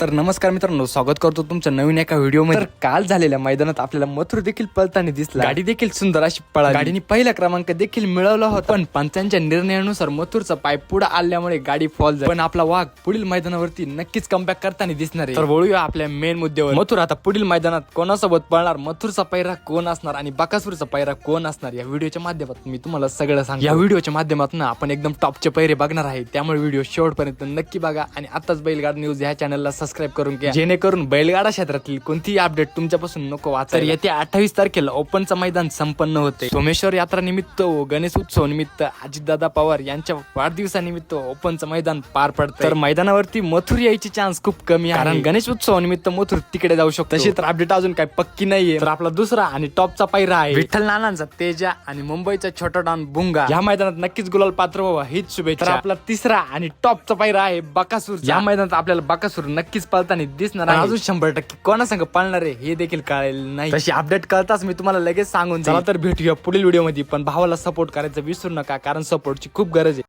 तर नमस्कार मित्रांनो स्वागत करतो तुमच्या नवीन एका व्हिडिओमध्ये. तर काल झालेल्या मैदानात आपल्याला मथुर देखील पळताना दिसला. गाडी देखील सुंदर अशी पळाली. गाडीने पहिला क्रमांक देखील मिळवला होता. पण पंचांच्या निर्णयानुसार मथुरचा पाय पुढे आल्यामुळे गाडी फॉल झाली. पण आपला वाघ पुढील मैदानावरती नक्कीच कमबॅक करताना दिसणार आहे. तर वळूया आपल्या मेन मुद्द्यावर. मथुर आता पुढील मैदानात कोणासोबत पळणार? मथुरचा पैरा कोण असणार आणि बकासूरचा पैरा कोण असणार? या व्हिडिओच्या माध्यमातून मी तुम्हाला सगळं सांग या व्हिडिओच्या माध्यमातून आपण एकदम टॉपचे पैरे बघणार आहे. त्यामुळे व्हिडिओ शेवटपर्यंत नक्की बघा. आणि आताच बैलगाड न्यूज ह्या चॅनलला सबस्क्राईब करून घ्या. जेणेकरून बैलगाडा क्षेत्रातील कोणतीही अपडेट तुमच्यापासून नको वाचा तर येत्या अठ्ठावीस तारखेला ओपनचं मैदान संपन्न होते. सोमेश्वर यात्रा निमित्त व गणेश उत्सव निमित्त अजितदादा पवार यांच्या वाढदिवसानिमित्त ओपनचं मैदान पार पडतं तर मैदानावरती मथुर यायची चान्स खूप कमी आहे. कारण गणेश उत्सव निमित्त मथुर तिकडे जाऊ शकतो. तशी तर अपडेट अजून काही पक्की नाहीये. तर आपला दुसरा आणि टॉपचा पायरा आहे. विठ्ठल नानांचा तेजा आणि मुंबईचा छोटा डॉन बुंगा या मैदानात नक्कीच गुलाल पात्र व्हावा हीच शुभेच्छा. तर आपला तिसरा आणि टॉपचा पायरा आहे बकासूर या मैदानात आपल्याला बकासूर नक्कीच पळताना दिसणार अजून शंभर टक्के कोणा संग पळणार आहे हे देखील कळेल नाही. तशी अपडेट कळताच मी तुम्हाला लगेच सांगून चला तर भेटूया पुढील व्हिडिओमध्ये पण भावाला सपोर्ट करायचं विसरू नका कारण सपोर्टची खूप गरज आहे.